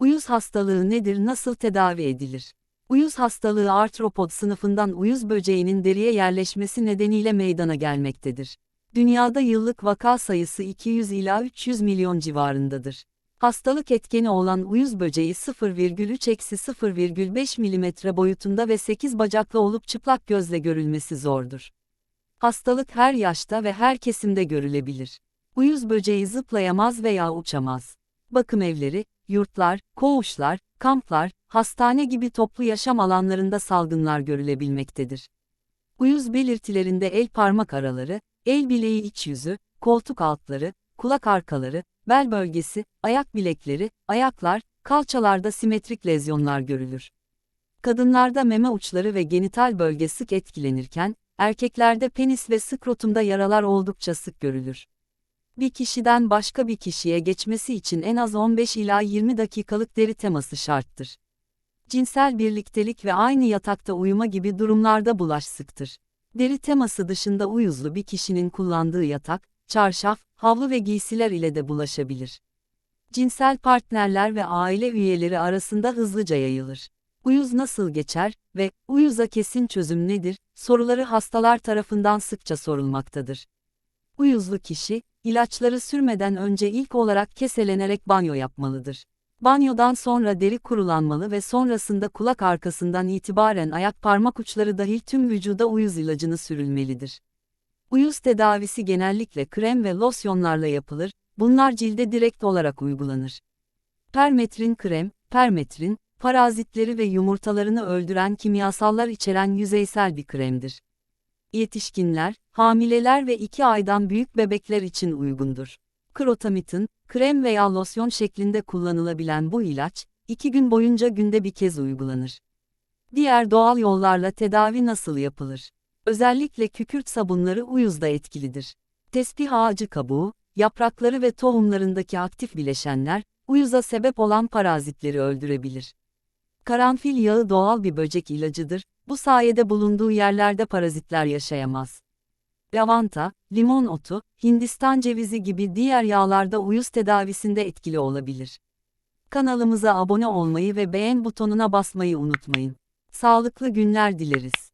Uyuz hastalığı nedir nasıl tedavi edilir? Uyuz hastalığı artropod sınıfından uyuz böceğinin deriye yerleşmesi nedeniyle meydana gelmektedir. Dünyada yıllık vaka sayısı 200 ila 300 milyon civarındadır. Hastalık etkeni olan uyuz böceği 0,3-0,5 mm boyutunda ve 8 bacaklı olup çıplak gözle görülmesi zordur. Hastalık her yaşta ve her kesimde görülebilir. Uyuz böceği zıplayamaz veya uçamaz. Bakım evleri, yurtlar, koğuşlar, kamplar, hastane gibi toplu yaşam alanlarında salgınlar görülebilmektedir. Uyuz belirtilerinde el parmak araları, el bileği iç yüzü, koltuk altları, kulak arkaları, bel bölgesi, ayak bilekleri, ayaklar, kalçalarda simetrik lezyonlar görülür. Kadınlarda meme uçları ve genital bölge sık etkilenirken, erkeklerde penis ve skrotumda yaralar oldukça sık görülür. Bir kişiden başka bir kişiye geçmesi için en az 15 ila 20 dakikalık deri teması şarttır. Cinsel birliktelik ve aynı yatakta uyuma gibi durumlarda bulaş sıktır. Deri teması dışında uyuzlu bir kişinin kullandığı yatak, çarşaf, havlu ve giysiler ile de bulaşabilir. Cinsel partnerler ve aile üyeleri arasında hızlıca yayılır. Uyuz nasıl geçer ve uyuza kesin çözüm nedir? Soruları hastalar tarafından sıkça sorulmaktadır. Uyuzlu kişi, ilaçları sürmeden önce ilk olarak keselenerek banyo yapmalıdır. Banyodan sonra deri kurulanmalı ve sonrasında kulak arkasından itibaren ayak parmak uçları dahil tüm vücuda uyuz ilacını sürülmelidir. Uyuz tedavisi genellikle krem ve losyonlarla yapılır, bunlar cilde direkt olarak uygulanır. Permetrin krem, permetrin, parazitleri ve yumurtalarını öldüren kimyasallar içeren yüzeysel bir kremdir. Yetişkinler, hamileler ve 2 aydan büyük bebekler için uygundur. Krotamidin, krem veya losyon şeklinde kullanılabilen bu ilaç, 2 gün boyunca günde bir kez uygulanır. Diğer doğal yollarla tedavi nasıl yapılır? Özellikle kükürt sabunları uyuzda etkilidir. Tesbih ağacı kabuğu, yaprakları ve tohumlarındaki aktif bileşenler, uyuza sebep olan parazitleri öldürebilir. Karanfil yağı doğal bir böcek ilacıdır, bu sayede bulunduğu yerlerde parazitler yaşayamaz. Lavanta, limon otu, Hindistan cevizi gibi diğer yağlarda uyuz tedavisinde etkili olabilir. Kanalımıza abone olmayı ve beğen butonuna basmayı unutmayın. Sağlıklı günler dileriz.